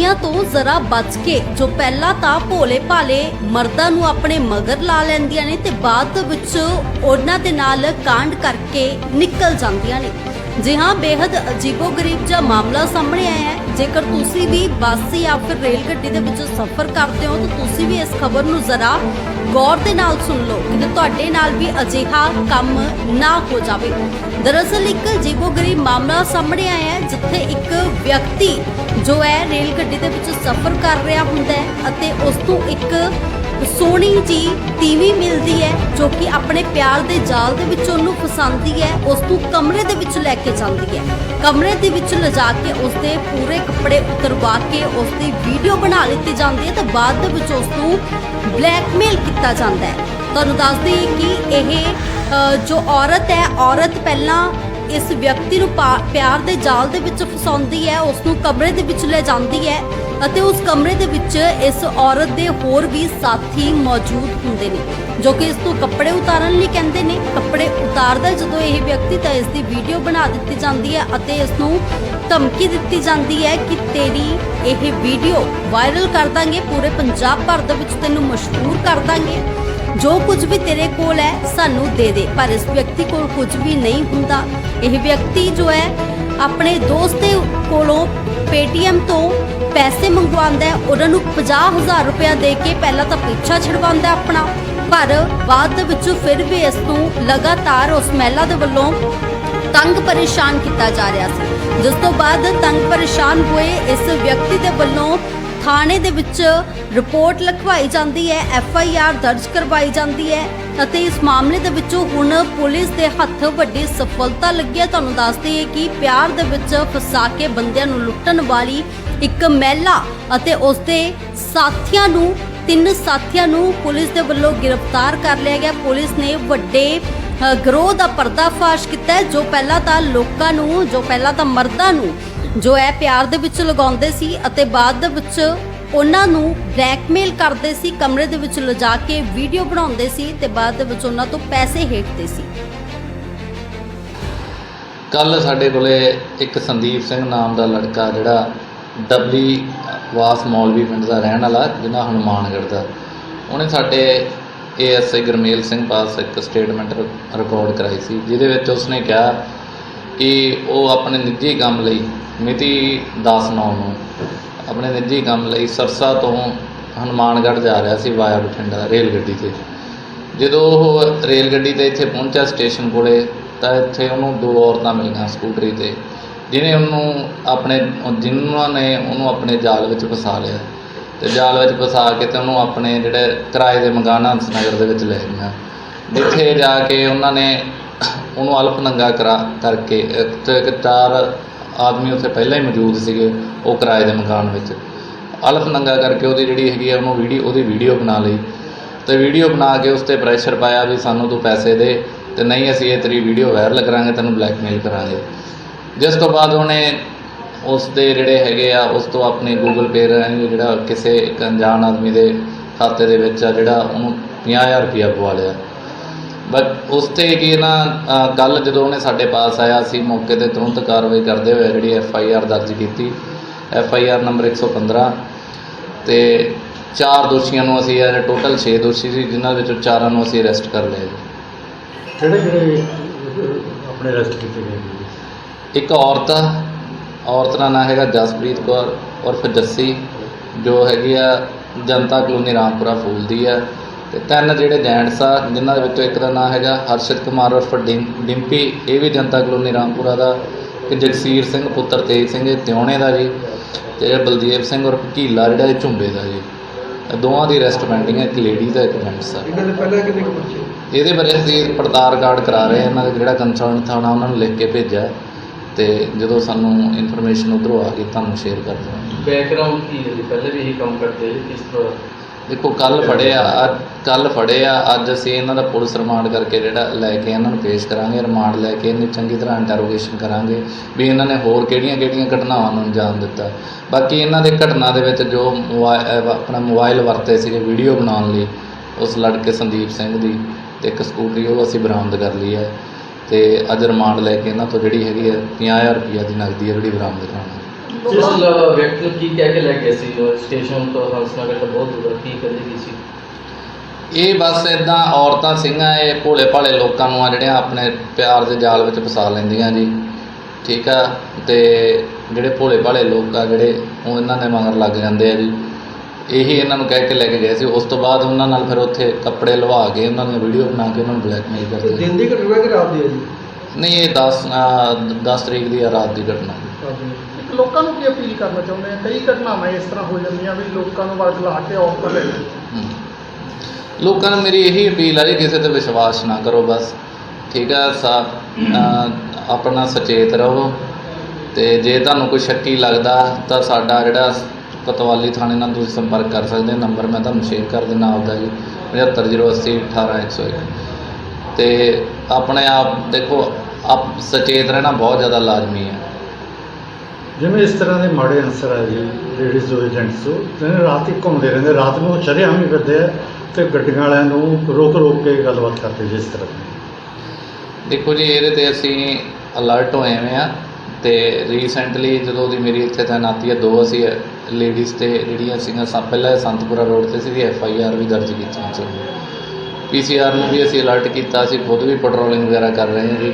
ਬਦਨਾਮੀਆਂ ਤੋਂ ਜ਼ਰਾ ਬਚ ਕੇ ਜੋ ਪਹਿਲਾਂ ਤਾਂ ਭੋਲੇ ਭਾਲੇ ਮਰਦਾਂ ਨੂੰ ਆਪਣੇ ਮਗਰ ਲਾ ਲੈਂਦੀਆਂ ਨੇ ਤੇ ਬਾਅਦ ਵਿੱਚ ਉਹਨਾਂ ਦੇ ਨਾਲ ਕਾਂਡ ਕਰਕੇ ਨਿਕਲ ਜਾਂਦੀਆਂ ਨੇ। ਜੀ ਹਾਂ ਬੇहद ਅਜੀਬੋ-ਗਰੀਬ ਜਿਹਾ ਮਾਮਲਾ ਸਾਹਮਣੇ ਆਇਆ ਹੈ। ਜੇਕਰ ਤੁਸੀਂ ਵੀ ਬੱਸ ਜਾਂ ਫਿਰ ਰੇਲ ਗੱਡੀ ਦੇ ਵਿੱਚ ਸਫ਼ਰ ਕਰਦੇ ਹੋ, ਤਾਂ ਤੁਸੀਂ ਵੀ ਇਸ ਖਬਰ ਨੂੰ ਜ਼ਰਾ ਗੌਰ ਦੇ ਨਾਲ ਸੁਣ ਲਓ ਕਿ ਤੁਹਾਡੇ ਨਾਲ ਵੀ ਅਜਿਹਾ ਕੰਮ ਨਾ ਹੋ ਜਾਵੇ। ਦਰਅਸਲ ਇੱਕ ਅਜੀਬੋ-ਗਰੀਬ ਮਾਮਲਾ ਸਾਹਮਣੇ ਆਇਆ ਹੈ, ਜਿੱਥੇ ਇੱਕ ਵਿਅਕਤੀ ਜੋ ਹੈ ਰੇਲ ਗੱਡੀ ਦੇ ਵਿੱਚ ਸਫ਼ਰ ਕਰ ਰਿਹਾ ਹੁੰਦਾ ਹੈ ਅਤੇ ਉਸ ਤੋਂ ਇੱਕ ਸੋਹਣੀ ਜੀ ਤੀਵੀ ਮਿਲਦੀ ਹੈ ਜੋ ਕਿ ਆਪਣੇ ਪਿਆਰ ਦੇ ਜਾਲ ਦੇ ਵਿੱਚ ਉਹਨੂੰ ਫਸਾਉਂਦੀ ਹੈ, ਉਸ ਨੂੰ ਕਮਰੇ ਦੇ ਵਿੱਚ ਲੈ ਕੇ ਜਾਂਦੀ ਹੈ। ਕਮਰੇ ਦੇ ਵਿੱਚ ਲਿਜਾ ਕੇ ਉਸ ਦੇ ਪੂਰੇ ਕੱਪੜੇ ਉਤਰਵਾ ਕੇ ਉਸ ਦੀ ਵੀਡੀਓ ਬਣਾ ਲਿੱਤੀ ਜਾਂਦੀ ਹੈ ਤੇ ਬਾਅਦ ਦੇ ਵਿੱਚ ਉਸ ਨੂੰ ਬਲੈਕਮੇਲ ਕੀਤਾ ਜਾਂਦਾ ਹੈ। ਤੁਹਾਨੂੰ ਦੱਸ ਦਈਏ ਕਿ ਇਹ ਜੋ ਔਰਤ ਹੈ, ਔਰਤ ਪਹਿਲਾਂ ਇਸ ਵਿਅਕਤੀ ਨੂੰ ਪਿਆਰ ਦੇ ਜਾਲ ਦੇ ਵਿੱਚ ਫਸਾਉਂਦੀ ਹੈ, ਉਸ ਨੂੰ ਕਮਰੇ ਦੇ ਵਿੱਚ ਲੈ ਜਾਂਦੀ ਹੈ ਅਤੇ ਉਸ ਕਮਰੇ ਦੇ ਵਿੱਚ ਇਸ ਔਰਤ ਦੇ ਹੋਰ ਵੀ ਸਾਥੀ ਮੌਜੂਦ ਹੁੰਦੇ ਨੇ, ਜੋ ਕਿ ਇਸ ਤੋਂ ਕੱਪੜੇ ਉਤਾਰਨ ਲਈ ਕਹਿੰਦੇ ਨੇ। ਕੱਪੜੇ ਉਤਾਰਦਾ ਜਦੋਂ ਇਹ ਵਿਅਕਤੀ ਤਾਂ ਇਸ ਦੀ ਵੀਡੀਓ ਬਣਾ ਦਿੱਤੀ ਜਾਂਦੀ ਹੈ ਅਤੇ ਇਸ ਨੂੰ ਧਮਕੀ ਦਿੱਤੀ ਜਾਂਦੀ ਹੈ ਕਿ ਤੇਰੀ ਇਹ ਵੀਡੀਓ ਵਾਇਰਲ ਕਰ ਦਾਂਗੇ, ਪੂਰੇ ਪੰਜਾਬ ਭਰ ਦੇ ਵਿੱਚ ਤੈਨੂੰ ਮਸ਼ਹੂਰ ਕਰ ਦਾਂਗੇ। ਜੋ ਕੁਝ ਵੀ ਤੇਰੇ ਕੋਲ ਹੈ, ਸਾਨੂੰ ਦੇ ਦੇ। ਪਰ ਇਸ ਵਿਅਕਤੀ ਕੋਲ ਕੁਝ ਵੀ ਨਹੀਂ ਹੁੰਦਾ। ਇਹ ਵਿਅਕਤੀ ਜੋ ਹੈ, ਆਪਣੇ ਦੋਸਤ ਦੇ ਕੋਲੋਂ Paytm ਤੋਂ ਪੈਸੇ ਮੰਗਵਾਉਂਦਾ ਹੈ। ਉਹਨਾਂ ਨੂੰ 50000 ਰੁਪਇਆ ਦੇ ਕੇ ਪਹਿਲਾਂ ਤਾਂ ਪਿੱਛਾ ਛਡਵਾਉਂਦਾ ਆਪਣਾ। ਪਰ ਬਾਅਦ ਦੇ ਵਿੱਚ ਫਿਰ ਵੀ ਇਸ ਨੂੰ ਲਗਾਤਾਰ ਉਸ ਮਹਿਲਾ ਦੇ ਵੱਲੋਂ ਤੰਗ ਪਰੇਸ਼ਾਨ ਕੀਤਾ ਜਾ ਰਿਹਾ ਸੀ। ਜਿਸ ਤੋਂ ਬਾਅਦ ਤੰਗ ਪਰੇਸ਼ਾਨ ਹੋਏ ਇਸ ਵਿਅਕਤੀ ਦੇ ਵੱਲੋਂ ਥਾਣੇ ਦੇ ਵਿੱਚ ਰਿਪੋਰਟ ਲਿਖਵਾਈ ਜਾਂਦੀ ਹੈ ਐਫ ਆਈ ਆਰ ਦਰਜ ਕਰਵਾਈ ਜਾਂਦੀ ਹੈ ਅਤੇ ਇਸ ਮਾਮਲੇ ਦੇ ਵਿੱਚੋਂ ਹੁਣ ਪੁਲਿਸ ਦੇ ਹੱਥ ਵੱਡੀ ਸਫਲਤਾ ਲੱਗੀ ਹੈ। ਤੁਹਾਨੂੰ ਦੱਸ ਦਈਏ ਕਿ ਪਿਆਰ ਦੇ ਵਿੱਚ ਫਸਾ ਕੇ ਬੰਦਿਆਂ ਨੂੰ ਲੁੱਟਣ ਵਾਲੀ ਇੱਕ ਮਹਿਲਾ ਅਤੇ ਉਸਦੇ ਸਾਥੀਆਂ ਨੂੰ ਤਿੰਨ ਸਾਥੀਆਂ ਨੂੰ ਪੁਲਿਸ ਦੇ ਵੱਲੋਂ ਗ੍ਰਿਫਤਾਰ ਕਰ ਲਿਆ ਗਿਆ। ਪੁਲਿਸ ਨੇ ਵੱਡੇ ਅ, ਗਰੋਹ ਦਾ ਪਰਦਾਫਾਸ਼ ਕੀਤਾ ਜੋ ਪਹਿਲਾਂ ਤਾਂ ਲੋਕਾਂ ਨੂੰ ਜੋ ਪਹਿਲਾਂ ਤਾਂ ਮਰਦਾਂ ਨੂੰ ਜੋ ਇਹ ਪਿਆਰ ਦੇ ਵਿੱਚ ਲਗਾਉਂਦੇ ਸੀ ਅਤੇ ਬਾਅਦ ਦੇ ਵਿੱਚ ਉਹਨਾਂ ਨੂੰ ਬਲੈਕਮੇਲ ਕਰਦੇ ਸੀ, ਕਮਰੇ ਦੇ ਵਿੱਚ ਲਿਜਾ ਕੇ ਵੀਡੀਓ ਬਣਾਉਂਦੇ ਸੀ ਤੇ ਬਾਅਦ ਦੇ ਵਿੱਚ ਉਹਨਾਂ ਤੋਂ ਪੈਸੇ ਹੇਠਦੇ ਸੀ। ਕੱਲ ਸਾਡੇ ਕੋਲੇ ਇੱਕ ਸੰਦੀਪ ਸਿੰਘ ਨਾਮ ਦਾ ਲੜਕਾ ਜਿਹੜਾ ਡਬਲੀ ਵਾਸ ਮੌਲਵੀ ਪਿੰਡ ਦਾ ਰਹਿਣ ਵਾਲਾ, ਜਿਹਨਾਂ ਹਨੂਮਾਨਗੜ੍ਹ ਦਾ। ਉਹਨੇ ਸਾਡੇ ਏਐਸਆਈ ਗਰਮੇਲ ਸਿੰਘ ਪਾਸ ਇੱਕ ਸਟੇਟਮੈਂਟ ਰਿਕਾਰਡ ਕਰਾਈ ਸੀ, ਜਿਹਦੇ ਵਿੱਚ ਉਸਨੇ ਕਿਹਾ ਕਿ ਉਹ ਆਪਣੇ ਨਿੱਜੀ ਕੰਮ ਲਈ ਮਿਤੀ 10/9 ਨੂੰ ਆਪਣੇ ਨਿੱਜੀ ਕੰਮ ਲਈ ਸਰਸਾ ਤੋਂ ਹਨੂਮਾਨਗੜ੍ਹ ਜਾ ਰਿਹਾ ਸੀ ਵਾਇਆ ਬਠਿੰਡਾ ਰੇਲ ਗੱਡੀ ਤੇ। ਜਦੋਂ ਉਹ ਰੇਲ ਗੱਡੀ ਤੇ ਇੱਥੇ ਪਹੁੰਚਿਆ ਸਟੇਸ਼ਨ ਕੋਲੇ, ਤਾਂ ਇੱਥੇ ਉਹਨੂੰ ਦੋ ਔਰਤਾਂ ਮਿਲੀਆਂ ਸਕੂਟਰੀ ਤੇ ਜਿਹਨੇ ਉਹਨੂੰ ਆਪਣੇ, ਜਿਨ੍ਹਾਂ ਨੇ ਉਹਨੂੰ ਆਪਣੇ ਜਾਲ ਵਿੱਚ ਫਸਾ ਲਿਆ। ਤੇ ਜਾਲ ਵਿੱਚ ਫਸਾ ਕੇ ਤੇ ਉਹਨੂੰ ਆਪਣੇ ਜਿਹੜੇ ਕਿਰਾਏ ਦੇ ਮਕਾਨ ਹੰਸ ਨਗਰ ਦੇ ਵਿੱਚ ਲੈ ਗਈਆਂ। ਜਿੱਥੇ ਜਾ ਕੇ ਉਹਨਾਂ ਨੇ ਉਹਨੂੰ ਅਲਫ ਨੰਗਾ ਕਰਾ ਕਰਕੇ, ਇੱਕ ਤੇ ਚਾਰ ਆਦਮੀ ਉੱਥੇ ਪਹਿਲਾਂ ਹੀ ਮੌਜੂਦ ਸੀਗੇ, ਉਹ ਕਿਰਾਏ ਦੇ ਮਕਾਨ ਵਿੱਚ। ਅਲਫ ਨੰਗਾ ਕਰਕੇ ਉਹਦੀ ਜਿਹੜੀ ਹੈਗੀ ਆ, ਉਹਨੂੰ ਵੀਡੀਓ, ਉਹਦੀ ਵੀਡੀਓ ਬਣਾ ਲਈ। ਤੇ ਵੀਡੀਓ ਬਣਾ ਕੇ ਉਸ ਤੇ ਪ੍ਰੈਸ਼ਰ ਪਾਇਆ ਵੀ ਸਾਨੂੰ ਤੂੰ ਪੈਸੇ ਦੇ ਤੇ ਨਹੀਂ ਅਸੀਂ ਇਹ ਤੇਰੀ ਵੀਡੀਓ ਵਾਇਰਲ ਕਰਾਂਗੇ, ਤੈਨੂੰ ਬਲੈਕਮੇਲ ਕਰਾਂਗੇ। ਜਿਸ ਤੋਂ ਬਾਅਦ ਉਹਨੇ ਉਸ ਦੇ ਜਿਹੜੇ ਹੈਗੇ ਆ, ਉਸ ਤੋਂ ਆਪਣੇ ਗੂਗਲ ਪੇ ਰਾਹੀਂ ਜਿਹੜਾ ਕਿਸੇ ਇੱਕ ਅਣਜਾਣ ਆਦਮੀ ਦੇ ਖਾਤੇ ਦੇ ਵਿੱਚ ਆ, ਜਿਹੜਾ ਉਹਨੂੰ 50000 ਰੁਪਇਆ ਪਵਾ ਲਿਆ। ਬਟ ਉਸ ਤੇ ਕੀ ਨਾ ਕੱਲ ਜਦੋਂ ਉਹਨੇ ਸਾਡੇ ਪਾਸ ਆਇਆ ਸੀ ਮੌਕੇ ਤੇ ਤੁਰੰਤ ਕਾਰਵਾਈ ਕਰਦੇ ਹੋਏ ਜਿਹੜੀ ਐਫ ਆਈ ਆਰ ਦਰਜ ਕੀਤੀ। ਐਫ ਆਈ ਆਰ ਨੰਬਰ 115 ਤੇ ਚਾਰ ਦੋਸ਼ੀਆਂ ਨੂੰ ਅਸੀਂ ਇਹ ਟੋਟਲ 6 ਦੋਸ਼ੀ ਸੀ ਜਿਨ੍ਹਾਂ ਵਿੱਚੋਂ ਚਾਰਾਂ ਨੂੰ ਅਸੀਂ ਅਰੈਸਟ ਕਰ ਲਿਆ ਜੀ। ਕਿਹੜੇ ਕਿਹੜੇ ਆਪਣੇ ਅਰੈਸਟ ਕੀਤੇ ਗਏ ਜੀ? ਇੱਕ ਔਰਤ ਆ, ਔਰਤ ਦਾ ਨਾਂ ਹੈਗਾ ਜਸਪ੍ਰੀਤ ਕੌਰ ਉਰਫ ਜੱਸੀ ਜੋ ਹੈਗੀ ਆ ਜਨਤਾ ਕਲੋਨੀ ਰਾਮਪੁਰਾ ਫੂਲ ਦੀ ਆ। ਤੇ ਤਿੰਨ ਜਿਹੜੇ ਜੈਂਟਸ ਆ ਜਿਨ੍ਹਾਂ ਦੇ ਵਿੱਚੋਂ ਇੱਕ ਦਾ ਨਾਂ ਹੈਗਾ ਹਰਸ਼ਿਤ ਕੁਮਾਰ ਉਰਫ ਡਿੰਪੀ। ਇਹ ਵੀ ਜਨਤਾ ਕਲੋਨੀ ਰਾਮਪੁਰਾ ਦਾ ਤੇ ਜਗਸੀਰ ਸਿੰਘ ਪੁੱਤਰ ਤੇਜ ਸਿੰਘ ਤਿਉਣੇ ਦਾ ਜੀ ਤੇ ਜਿਹੜਾ ਬਲਦੇਵ ਸਿੰਘ ਉਰਫ ਕੀਲਾ ਜਿਹੜਾ ਇਹ ਝੁੰਬੇ ਦਾ ਜੀ। ਦੋਵਾਂ ਦੀ ਅਰੈਸਟ ਪੈਂਡਿੰਗ ਹੈ ਇੱਕ ਲੇਡੀ ਦਾ ਇੱਕ ਜੈਂਟਸ ਆ ਇਹਨਾਂ ਦੇ ਪਹਿਲਾਂ ਕਿੰਨੇ ਕੁ ਬੱਚੇ? ਇਹਦੇ ਬਾਰੇ ਅਸੀਂ ਪੜਤਾਲ ਕਾਰਡ ਕਰਾ ਰਹੇ ਹਾਂ ਇਹਨਾਂ ਦਾ ਜਿਹੜਾ ਕੰਸਰਨ ਥਾਣਾ ਉਹਨਾਂ ਨੂੰ ਲਿਖ ਕੇ ਭੇਜਿਆ। ਤੇ ਜਦੋਂ ਸਾਨੂੰ ਇਨਫੋਰਮੇਸ਼ਨ ਉਧਰੋਂ ਆ ਗਈ ਤੁਹਾਨੂੰ ਸ਼ੇਅਰ ਕਰ ਦਵਾਂਗੇ ਬੈਕਗ੍ਰਾਉਂਡ ਕੀ ਹੈ ਜੀ? ਪਹਿਲੇ ਵੀ ਇਹੀ ਕੰਮ ਕਰਦੇ ਕਿਸ ਤਰ੍ਹਾਂ? ਦੇਖੋ ਕੱਲ ਫੜੇ ਆ ਕੱਲ ਫੜੇ ਆ, ਅੱਜ ਅਸੀਂ ਇਹਨਾਂ ਦਾ ਪੁਲਿਸ ਰਿਮਾਂਡ ਕਰਕੇ ਜਿਹੜਾ ਲੈ ਕੇ ਇਹਨਾਂ ਨੂੰ ਪੇਸ਼ ਕਰਾਂਗੇ, ਰਿਮਾਂਡ ਲੈ ਕੇ ਇਹਨੂੰ ਚੰਗੀ ਤਰ੍ਹਾਂ ਇੰਟਰੋਗੇਸ਼ਨ ਕਰਾਂਗੇ ਵੀ ਇਹਨਾਂ ਨੇ ਹੋਰ ਕਿਹੜੀਆਂ ਕਿਹੜੀਆਂ ਘਟਨਾਵਾਂ ਨੂੰ ਅੰਜਾਮ ਦਿੱਤਾ। ਬਾਕੀ ਇਹਨਾਂ ਦੇ ਘਟਨਾ ਦੇ ਵਿੱਚ ਜੋ ਮੋਬਾਈ- ਆਪਣਾ ਮੋਬਾਈਲ ਵਰਤੇ ਸੀਗੇ ਵੀਡੀਓ ਬਣਾਉਣ ਲਈ, ਉਸ ਲੜਕੇ ਸੰਦੀਪ ਸਿੰਘ ਦੀ ਤੇ ਇੱਕ ਸਕੂਟਰੀ, ਉਹ ਅਸੀਂ ਬਰਾਮਦ ਕਰ ਲਈ ਹੈ ਤੇ ਅੱਜ ਰਿਮਾਂਡ ਲੈ ਕੇ ਇਹਨਾਂ ਤੋਂ ਜਿਹੜੀ ਹੈਗੀ ਹੈ 50000 ਰੁਪਈਆ ਦੀ ਨਕਦੀ ਹੈ ਜਿਹੜੀ ਬਰਾਮਦ ਕਰਾਉਣੀ ਇਲਾਵਾ ਵਿਅਕਤੀ ਨੂੰ ਕੀ ਕਹਿ ਕੇ ਲੈ ਗਏ ਸੀ? ਸਟੇਸ਼ਨ ਤੋਂ ਹੰਸਨਗਰ ਤੋਂ ਬਹੁਤ ਦੂਰ ਕੀ ਕਹਿੰਦੇ ਕੀ ਸੀ? ਇਹ ਬਸ ਇਦਾਂ ਔਰਤਾਂ ਸਿੰਘਾਂ ਇਹ ਭੋਲੇ ਭਾਲੇ ਲੋਕਾਂ ਨੂੰ ਆ ਜਿਹੜੀਆਂ ਆਪਣੇ ਪਿਆਰ ਦੇ ਜਾਲ ਵਿੱਚ ਫਸਾ ਲੈਂਦੀਆਂ ਜੀ। ਠੀਕ ਆ? ਤੇ ਜਿਹੜੇ ਭੋਲੇ ਭਾਲੇ ਲੋਕ ਆ ਜਿਹੜੇ ਉਹ ਇਹਨਾਂ ਦੇ ਮਗਰ ਲੱਗ ਜਾਂਦੇ ਆ ਜੀ। ਇਹੀ ਇਹਨਾਂ ਨੂੰ ਕਹਿ ਕੇ ਲੈ ਕੇ ਗਏ ਸੀ। ਉਸ ਤੋਂ ਬਾਅਦ ਉਹਨਾਂ ਨਾਲ ਫਿਰ ਉੱਥੇ ਕੱਪੜੇ ਲਵਾ ਕੇ ਉਹਨਾਂ ਦੀਆਂ ਵੀਡੀਓ ਬਣਾ ਕੇ ਉਹਨਾਂ ਨੂੰ ਬਲੈਕਮੇਲ ਕਰਦੇ। ਦਿਨ ਦੀ ਘਟਨਾ ਕਿ ਰਾਤ ਦੀ ਹੈ ਜੀ? ਨਹੀਂ ਇਹ 10 10 ਤਰੀਕ ਦੀ ਆ ਰਾਤ ਦੀ ਘਟਨਾ। ਲੋਕਾਂ ਨੂੰ ਕੀ ਅਪੀਲ ਕਰਨਾ ਚਾਹੁੰਦੇ ਆ? ਕਈ ਘਟਨਾਵਾਂ ਇਸ ਤਰ੍ਹਾਂ ਹੋ ਜਾਂਦੀਆਂ ਵੀ ਲੋਕਾਂ ਨੂੰ ਵਰਗ ਲਾ ਕੇ ਔਰਤਾਂ ਲੈ ਜਾਂਦੇ ਲੋਕਾਂ ਨੂੰ ਮੇਰੀ ਇਹੀ ਅਪੀਲ ਆ ਜੀ, ਕਿਸੇ ਤੇ ਵਿਸ਼ਵਾਸ ਨਾ ਕਰੋ ਬਸ। ਠੀਕ ਹੈ ਸਾ ਆਪਣਾ ਸੁਚੇਤ ਰਹੋ। ਤੇ ਜੇ ਤੁਹਾਨੂੰ ਕੋਈ ਸ਼ੱਕੀ ਲੱਗਦਾ ਤਾਂ ਸਾਡਾ ਜਿਹੜਾ ਪਤਵਾਲੀ ਥਾਣੇ ਨਾਲ ਤੁਸੀਂ ਸੰਪਰਕ ਕਰ ਸਕਦੇ ਹੋ। ਨੰਬਰ ਮੈਂ ਤੁਹਾਨੂੰ ਸ਼ੇਅਰ ਕਰ ਦਿੰਦਾ ਆਪਦਾ ਜੀ 75080 18101 ਤੇ ਆਪਣੇ ਆਪ ਦੇਖੋ, ਆਪ ਸੁਚੇਤ ਰਹਿਣਾ ਬਹੁਤ ਜ਼ਿਆਦਾ ਲਾਜ਼ਮੀ ਹੈ। ਜਿਵੇਂ ਇਸ ਤਰ੍ਹਾਂ ਦੇ ਮਾੜੇ ਅਨਸਰ ਆ ਜੀ ਲੇਡੀਜ਼ ਜੋ ਏਜੰਟਸ ਜਿਹੜੇ ਰਾਤ ਹੀ ਘੁੰਮਦੇ ਰਹਿੰਦੇ, ਰਾਤ ਨੂੰ ਉਹ ਵੀ ਹੀ ਫਿਰਦੇ ਆ ਤੇ ਗੱਡੀਆਂ ਵਾਲਿਆਂ ਨੂੰ ਰੋਕ ਰੋਕ ਕੇ ਗੱਲਬਾਤ ਕਰਦੇ ਜਿਸ ਤਰ੍ਹਾਂ ਦੀ। ਦੇਖੋ ਜੀ, ਇਹਦੇ ਤੇ ਅਸੀਂ ਅਲਰਟ ਹੋਏ ਹੋਏ ਆ ਤੇ ਰੀਸੈਂਟਲੀ ਜਦੋਂ ਦੀ ਮੇਰੀ ਇੱਥੇ ਤਾਇਨਾਤੀ ਹੈ ਦੋ ਅਸੀਂ ਲੇਡੀਜ਼ ਤੇ ਜਿਹੜੀਆਂ ਸੀਗੀਆਂ ਸਭ ਪਹਿਲਾਂ ਸੰਤਪੁਰਾ ਰੋਡ ਤੇ ਸੀ ਐਫ ਆਈ ਆਰ ਵੀ ਦਰਜ ਕੀਤੀ ਸੀ। ਪੀ ਸੀ ਆਰ ਨੂੰ ਵੀ ਅਸੀਂ ਅਲਰਟ ਕੀਤਾ, ਅਸੀਂ ਖੁਦ ਵੀ ਪੈਟਰੋਲਿੰਗ ਵਗੈਰਾ ਕਰ ਰਹੇ ਹਾਂ ਜੀ।